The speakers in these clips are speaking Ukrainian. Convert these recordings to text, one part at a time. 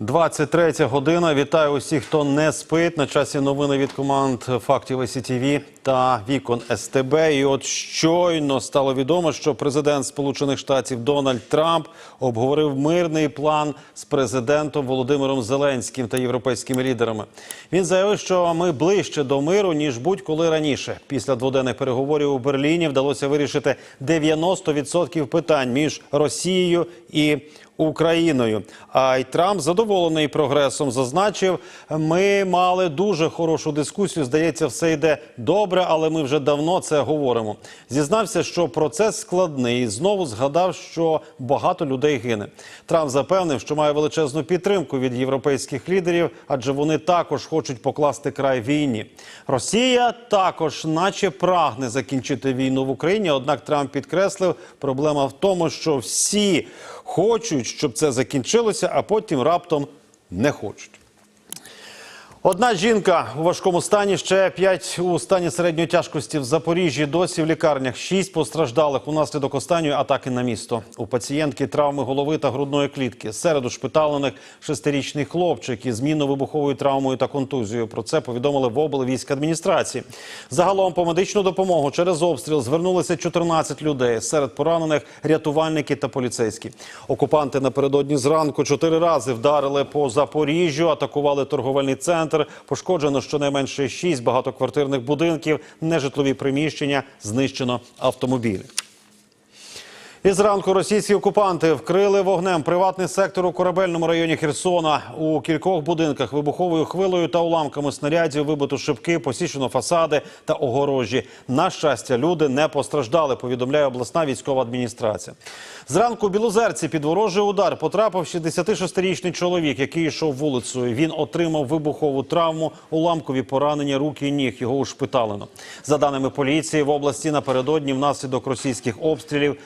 23 година. Вітаю усіх, хто не спить. На часі новини від команд фактів СІТВ та вікон СТБ. І от щойно стало відомо, що президент Сполучених Штатів Дональд Трамп обговорив мирний план з президентом Володимиром Зеленським та європейськими лідерами. Він заявив, що ми ближче до миру ніж будь-коли раніше. Після дводенних переговорів у Берліні вдалося вирішити 90% питань між Росією і Україною. А й Трамп задоволений прогресом зазначив. Ми мали дуже хорошу дискусію. Здається, все йде добре, але ми вже давно це говоримо. Зізнався, що процес складний. і Знову згадав, що багато людей гине. Трамп запевнив, що має величезну підтримку від європейських лідерів, адже вони також хочуть покласти край війні. Росія також, наче прагне закінчити війну в Україні. Однак Трамп підкреслив, проблема в тому, що всі хочуть, щоб це закінчилося, а потім раптом не хочуть. Одна жінка у важкому стані, ще п'ять у стані середньої тяжкості в Запоріжжі. Досі в лікарнях шість постраждалих унаслідок останньої атаки на місто. У пацієнтки травми голови та грудної клітки. Серед ушпиталених шестирічний хлопчик із мінно-вибуховою травмою та контузією. Про це повідомили в облвійськадміністрації. Загалом по медичну допомогу через обстріл звернулися 14 людей. Серед поранених рятувальники та поліцейські. Окупанти напередодні зранку чотири рази вдарили по Запоріжжю, атакували торговельний центр. Пошкоджено щонайменше шість багатоквартирних будинків, нежитлові приміщення, знищено автомобілі. І зранку російські окупанти вкрили вогнем приватний сектор у корабельному районі Херсона. У кількох будинках вибуховою хвилею та уламками снарядів вибито шибки, посічено фасади та огорожі. На щастя, люди не постраждали. Повідомляє обласна військова адміністрація. Зранку у Білозерці під ворожий удар потрапив 66-річний чоловік, який йшов вулицею. Він отримав вибухову травму, уламкові поранення рук і ніг. Його ушпиталено. За даними поліції, в області напередодні внаслідок російських обстрілів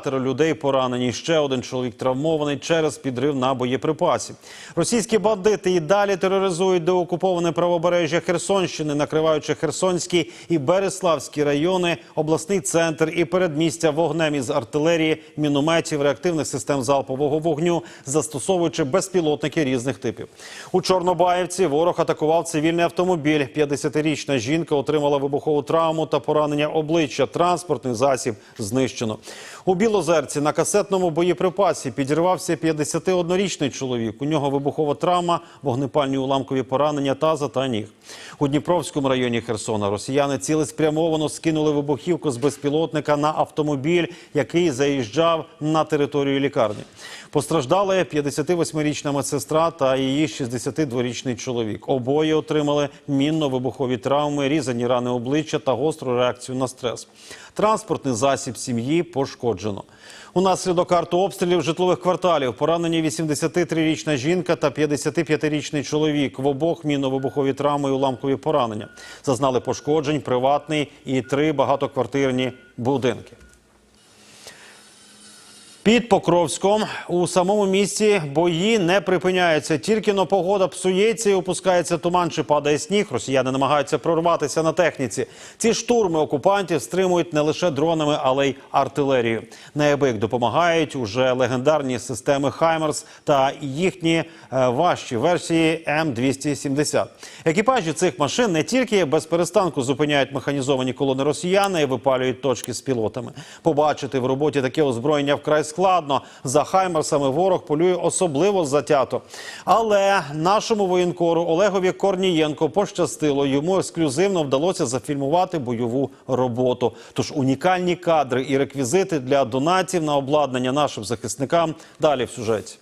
п'ятеро людей поранені. Ще один чоловік травмований через підрив на боєприпасі. Російські бандити і далі тероризують деокуповане правобережжя Херсонщини, накриваючи Херсонський і Береславські райони, обласний центр і передмістя вогнем із артилерії, мінометів, реактивних систем залпового вогню, застосовуючи безпілотники різних типів. У Чорнобаївці ворог атакував цивільний автомобіль. 50-річна жінка отримала вибухову травму та поранення обличчя. Транспортний засіб знищено. У Білозерці на касетному боєприпасі підірвався 51-річний чоловік. У нього вибухова травма, вогнепальні уламкові поранення таза та ніг. У Дніпровському районі Херсона росіяни цілеспрямовано скинули вибухівку з безпілотника на автомобіль, який заїжджав на територію лікарні. Постраждали 58-річна медсестра та її 62-річний чоловік. Обоє отримали мінно-вибухові травми, різані рани обличчя та гостру реакцію на стрес. Транспортний засіб сім'ї пошкоджено. Унаслідок артообстрілів житлових кварталів поранені 83-річна жінка та 55-річний чоловік. В обох мінно-вибухові травми і уламкові поранення. Зазнали пошкоджень приватний і три багатоквартирні будинки. Під Покровськом у самому місті бої не припиняються. Тільки но погода псується і опускається туман чи падає сніг. Росіяни намагаються прорватися на техніці. Ці штурми окупантів стримують не лише дронами, але й артилерією. Неабияк допомагають уже легендарні системи Хаймерс та їхні е, важчі версії М270. Екіпажі цих машин не тільки без перестанку зупиняють механізовані колони росіяни і випалюють точки з пілотами. Побачити в роботі таке озброєння вкрай складно. За Хаймерсами ворог полює особливо затято. Але нашому воєнкору Олегові Корнієнко пощастило. Йому ексклюзивно вдалося зафільмувати бойову роботу. Тож унікальні кадри і реквізити для донатів на обладнання нашим захисникам далі в сюжеті.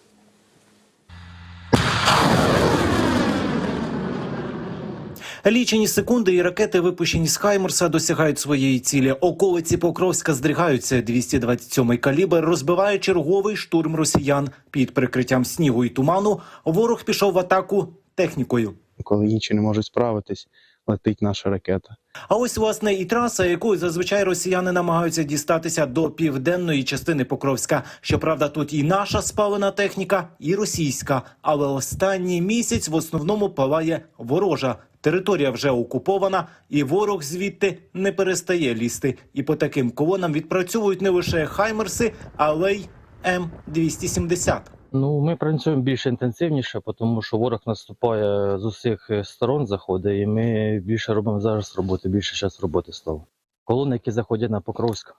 Лічені секунди і ракети, випущені з Хаймерса, досягають своєї цілі. Околиці Покровська здригаються. 227-й калібр розбиває черговий штурм росіян. Під прикриттям снігу і туману ворог пішов в атаку технікою. коли інші не можуть справитись, летить наша ракета. А ось власне і траса, якою зазвичай росіяни намагаються дістатися до південної частини Покровська. Щоправда, тут і наша спалена техніка, і російська. Але останній місяць в основному палає ворожа Територія вже окупована, і ворог звідти не перестає лізти. І по таким колонам відпрацьовують не лише хаймерси, але й М270. Ну, ми працюємо більш інтенсивніше, тому що ворог наступає з усіх сторон, заходить, і ми більше робимо зараз роботи, більше час роботи стало. Колони, які заходять на Покровськ,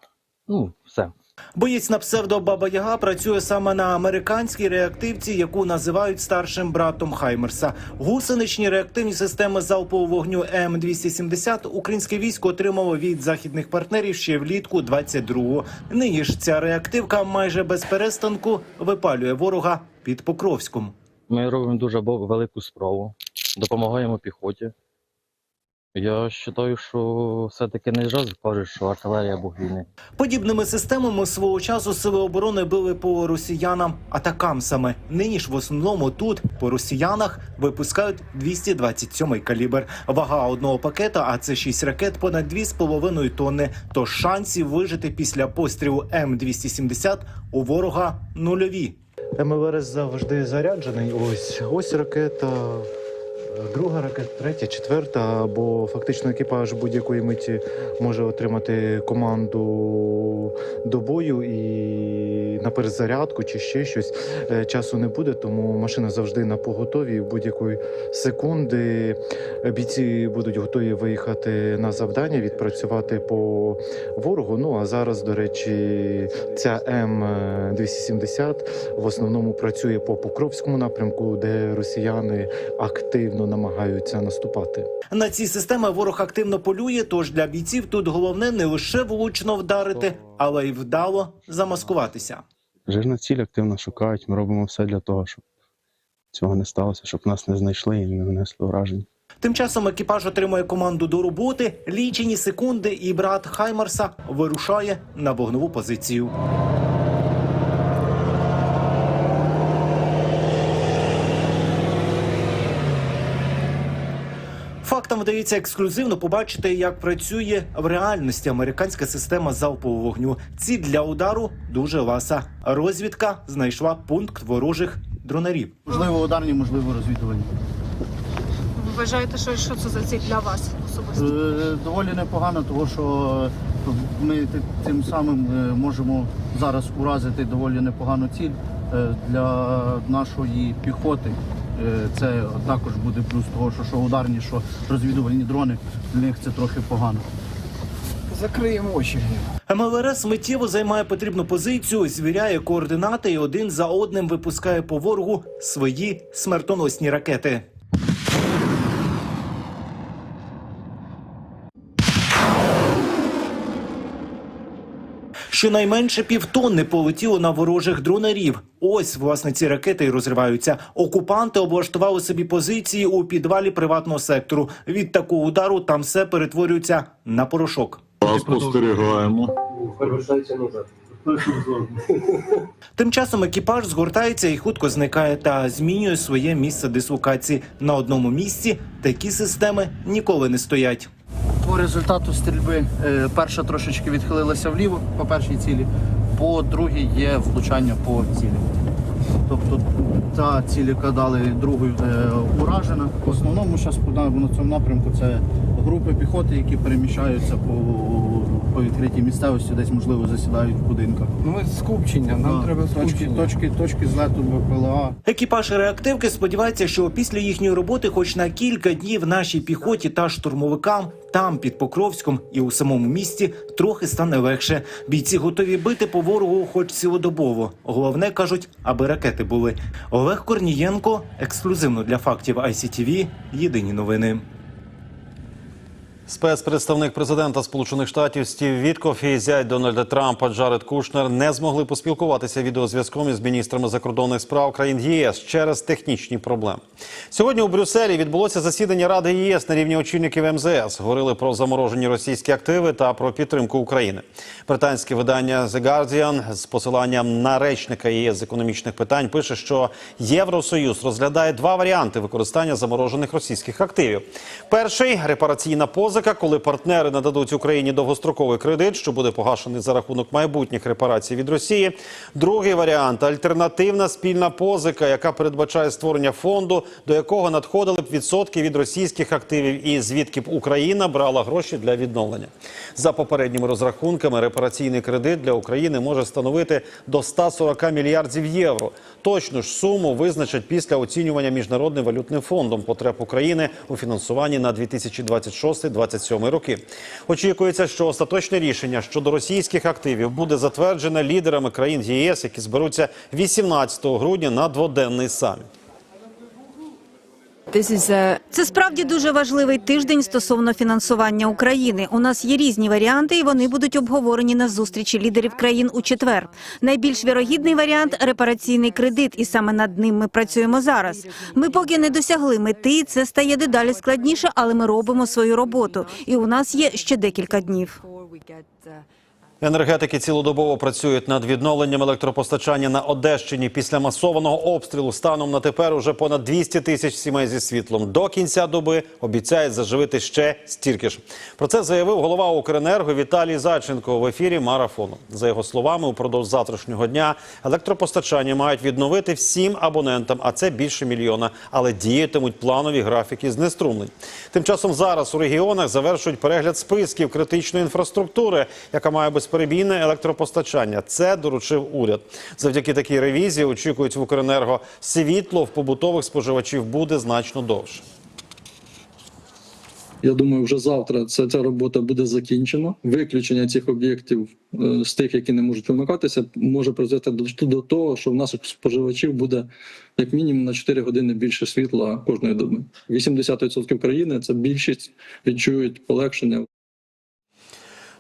ну, все. Боєць на псевдо Баба Яга працює саме на американській реактивці, яку називають старшим братом Хаймерса. Гусеничні реактивні системи залпового вогню М270 українське військо отримало від західних партнерів ще влітку 22-го. Нині ж ця реактивка майже без перестанку випалює ворога під Покровськом. Ми робимо дуже велику справу, допомагаємо піхоті. Я вважаю, що все-таки не зразу кажуть, що артилерія Бог війни. Подібними системами свого часу сили оборони били по росіянам атакамсами. Нині ж в основному тут по росіянах випускають 227 калібр. Вага одного пакета, а це 6 ракет, понад 2,5 тонни. Тож шансів вижити після пострілу М270 у ворога нульові. МЛРС завжди заряджений. Ось ось ракета. Друга ракета, третя, четверта, бо фактично екіпаж будь-якої миті може отримати команду до бою і на перезарядку чи ще щось. Е, Часу не буде, тому машина завжди на поготові. Будь-якої секунди бійці будуть готові виїхати на завдання, відпрацювати по ворогу. Ну а зараз, до речі, ця М270 в основному працює по Покровському напрямку, де росіяни активно намагаються наступати. На ці системи ворог активно полює. Тож для бійців тут головне не лише влучно вдарити, але й вдало замаскуватися. Жирна ціль активно шукають. Ми робимо все для того, щоб цього не сталося, щоб нас не знайшли і не нанесли вражень. Тим часом екіпаж отримує команду до роботи, лічені секунди, і брат Хаймарса вирушає на вогнову позицію. Фактам вдається ексклюзивно побачити, як працює в реальності американська система залпового вогню. Ці для удару дуже ласа. Розвідка знайшла пункт ворожих дронарів. Можливо, ударні, можливо, розвідувальні. Ви вважаєте, що, що це за ціль для вас особисто? Е, Доволі непогано, тому що ми тим самим е, можемо зараз уразити доволі непогану ціль е, для нашої піхоти. Е, Це також буде плюс того, що, що ударні, що розвідувальні дрони, для них це трохи погано. Закриємо очі. МЛРС миттєво займає потрібну позицію, звіряє координати і один за одним випускає по ворогу свої смертоносні ракети. Щонайменше півтонни полетіло на ворожих дронерів. Ось власне ці ракети і розриваються. Окупанти облаштували собі позиції у підвалі приватного сектору. Від такого удару там все перетворюється на порошок. Спостерігаємо. Тим часом екіпаж згортається і хутко зникає та змінює своє місце дислокації. На одному місці такі системи ніколи не стоять. По результату стрільби е, перша трошечки відхилилася вліво по першій цілі, по другій є влучання по цілі. Тобто та ціль, яка дали другою, е, уражена. В основному зараз на цьому напрямку це групи піхоти, які переміщаються по, по відкритій місцевості, десь можливо засідають в будинках. Ну, ми скупчення, нам Да, треба точки, скупчення. точки, точки злету БПЛА. Екіпаж реактивки сподівається, що після їхньої роботи, хоч на кілька днів, нашій піхоті та штурмовикам там під Покровськом і у самому місті трохи стане легше. Бійці готові бити по ворогу, хоч цілодобово. Головне кажуть, аби ракети були. Олег Корнієнко ексклюзивно для фактів ICTV. Єдині новини. Спецпредставник президента Сполучених Штатів Стів Віткоф і зять Дональда Трампа Джаред Кушнер не змогли поспілкуватися відеозв'язком із міністрами закордонних справ країн ЄС через технічні проблеми. Сьогодні у Брюсселі відбулося засідання Ради ЄС на рівні очільників МЗС. Говорили про заморожені російські активи та про підтримку України. Британське видання The Guardian з посиланням на речника ЄС з економічних питань пише, що Євросоюз розглядає два варіанти використання заморожених російських активів. Перший репараційна позика позика, коли партнери нададуть Україні довгостроковий кредит, що буде погашений за рахунок майбутніх репарацій від Росії. Другий варіант альтернативна спільна позика, яка передбачає створення фонду, до якого надходили б відсотки від російських активів, і звідки б Україна брала гроші для відновлення. За попередніми розрахунками, репараційний кредит для України може становити до 140 мільярдів євро. Точну ж суму визначать після оцінювання міжнародним валютним фондом потреб України у фінансуванні на 2026-2027 роки. Очікується, що остаточне рішення щодо російських активів буде затверджене лідерами країн ЄС, які зберуться 18 грудня на дводенний саміт. Це справді дуже важливий тиждень стосовно фінансування України. У нас є різні варіанти, і вони будуть обговорені на зустрічі лідерів країн у четвер. Найбільш вірогідний варіант репараційний кредит, і саме над ним ми працюємо зараз. Ми поки не досягли мети, це стає дедалі складніше, але ми робимо свою роботу. І у нас є ще декілька днів. Енергетики цілодобово працюють над відновленням електропостачання на Одещині після масованого обстрілу. Станом на тепер уже понад 200 тисяч сімей зі світлом. До кінця доби обіцяють заживити ще стільки ж. Про це заявив голова Укренерго Віталій Зайченко в ефірі марафону. За його словами, упродовж завтрашнього дня електропостачання мають відновити всім абонентам, а це більше мільйона. Але діятимуть планові графіки знеструмлень. Тим часом зараз у регіонах завершують перегляд списків критичної інфраструктури, яка має безперебійне електропостачання. Це доручив уряд. Завдяки такій ревізії очікують в Укренерго світло в побутових споживачів буде значно довше. Я думаю, вже завтра ця, ця робота буде закінчена. Виключення цих об'єктів е, з тих, які не можуть вимикатися, може призвести до, до того, що в наших споживачів буде як мінімум на 4 години більше світла кожної доби. 80% країни це більшість відчують полегшення.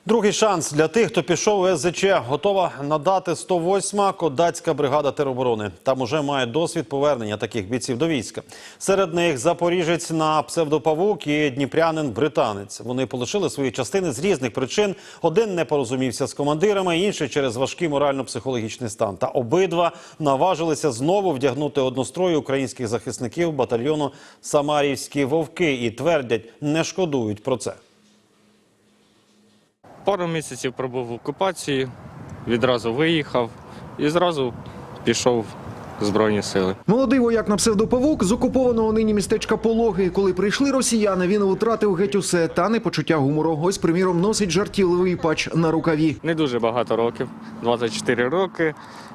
Другий шанс для тих, хто пішов у СЗЧ, готова надати 108-ма Кодацька бригада тероборони. Там уже має досвід повернення таких бійців до війська. Серед них запоріжець на псевдопавук і дніпрянин британець. Вони полишили свої частини з різних причин. Один не порозумівся з командирами, інший через важкий морально-психологічний стан. Та обидва наважилися знову вдягнути однострої українських захисників батальйону Самарівські вовки і твердять, не шкодують про це. Пару місяців пробув в окупації, відразу виїхав і зразу пішов Збройні сили. Молодий вояк на псевдопавук з окупованого нині містечка Пологи. Коли прийшли росіяни, він втратив геть усе та не почуття гумору. Ось, приміром, носить жартівливий патч на рукаві. Не дуже багато років, 24 роки,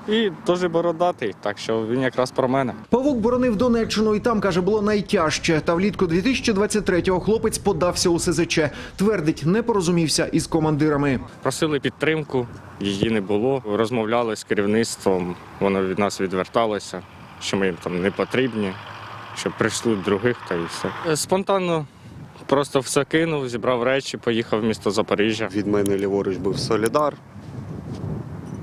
і дуже бородатий, так що він якраз про мене. Павук боронив Донеччину і там, каже, було найтяжче. Та влітку 2023-го хлопець подався у СЗЧ. Твердить, не порозумівся із командирами. Просили підтримку, її не було. Розмовляли з керівництвом, воно від нас відверталося, що ми їм там не потрібні, що прийшли других та і все. Е, Спонтанно просто все кинув, зібрав речі, поїхав в місто Запоріжжя. Від мене ліворуч був Солідар.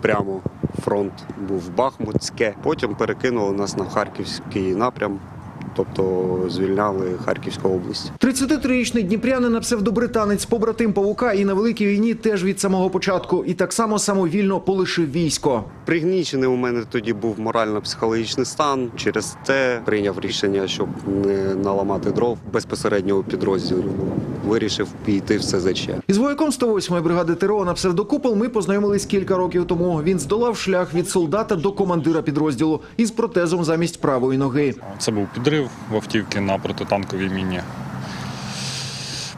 Прямо фронт був Бахмутське. Потім перекинули нас на Харківський напрям, тобто звільняли Харківську область. 33-річний дніпрянин на псевдобританець, побратим павука і на великій війні теж від самого початку. І так само самовільно полишив військо. Пригнічений у мене тоді був морально-психологічний стан. Через це прийняв рішення, щоб не наламати дров безпосередньо у підрозділі. Вирішив піти в СЗЧ. Із вояком 108-ї бригади ТРО на псевдокупол ми познайомились кілька років тому. Він здолав шлях від солдата до командира підрозділу із протезом замість правої ноги. Це був підрив в автівки на протитанковій міні.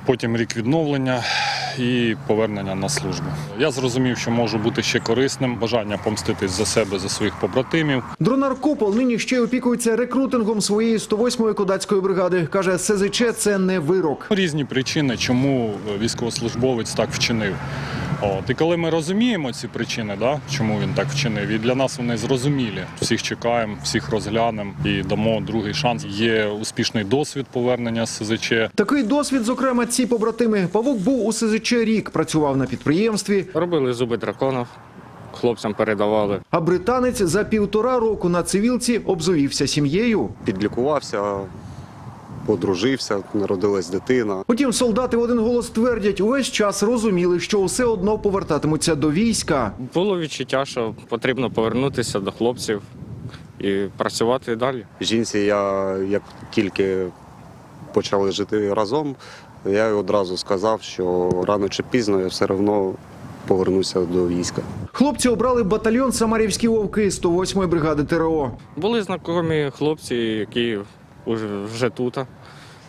Потім рік відновлення і повернення на службу. Я зрозумів, що можу бути ще корисним, бажання помститись за себе, за своїх побратимів. Дронар Купол нині ще й опікується рекрутингом своєї 108-ї кодацької бригади. Каже, СЗЧ – це не вирок. Різні причини, чому військовослужбовець так вчинив. От. І коли ми розуміємо ці причини, да, чому він так вчинив, і для нас вони зрозумілі. Всіх чекаємо, всіх розглянемо і дамо другий шанс. Є успішний досвід повернення з СЗЧ. Такий досвід, зокрема, ці побратими. Павук був у СЗЧ рік, працював на підприємстві, Робили зуби драконів, хлопцям передавали. а британець за півтора року на цивілці обзовівся сім'єю. Підлікувався, подружився, народилась дитина. Утім, солдати в один голос твердять, увесь час розуміли, що все одно повертатимуться до війська. Було відчуття, що потрібно повернутися до хлопців і працювати далі. Жінці я як тільки почали жити разом, Я їй одразу сказав, що рано чи пізно я все одно повернуся до війська. Хлопці обрали батальйон Самарівські вовки 108-ї бригади ТРО. Були знайомі хлопці, які вже, вже тут.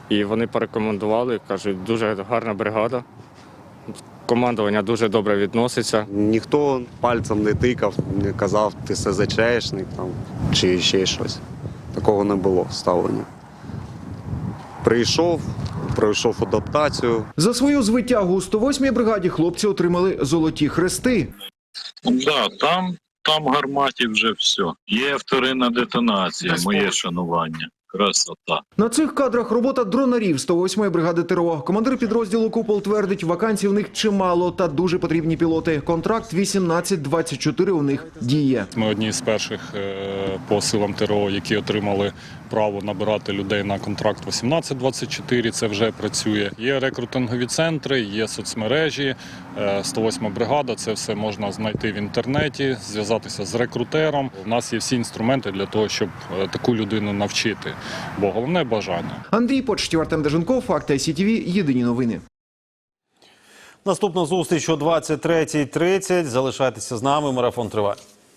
І вони порекомендували, кажуть, дуже гарна бригада. Командування дуже добре відноситься. Ніхто пальцем не тикав, не казав, ти СЗЧшник там, чи ще щось. Такого не було ставлення. Прийшов, пройшов адаптацію, За свою звитягу у 108-й бригаді хлопці отримали золоті хрести. Да, там, там гарматі вже все. Є вторинна детонація, моє шанування. Красота. На цих кадрах робота дронарів 108-ї бригади ТРО. Командир підрозділу Купол твердить, вакансій у них чимало та дуже потрібні пілоти. Контракт 18-24 у них діє. Ми одні з перших е, по силам ТРО, які отримали право набирати людей на контракт 18-24. Це вже працює. Є рекрутингові центри, є соцмережі, е, 108 бригада. Це все можна знайти в інтернеті, зв'язатися з рекрутером. У нас є всі інструменти для того, щоб е, таку людину навчити. Бо головне бажання. Андрій Почтів, Артем Деженков, Факти СІТВ, Єдині новини. Наступна зустріч о 23.30. Залишайтеся з нами. Марафон триває.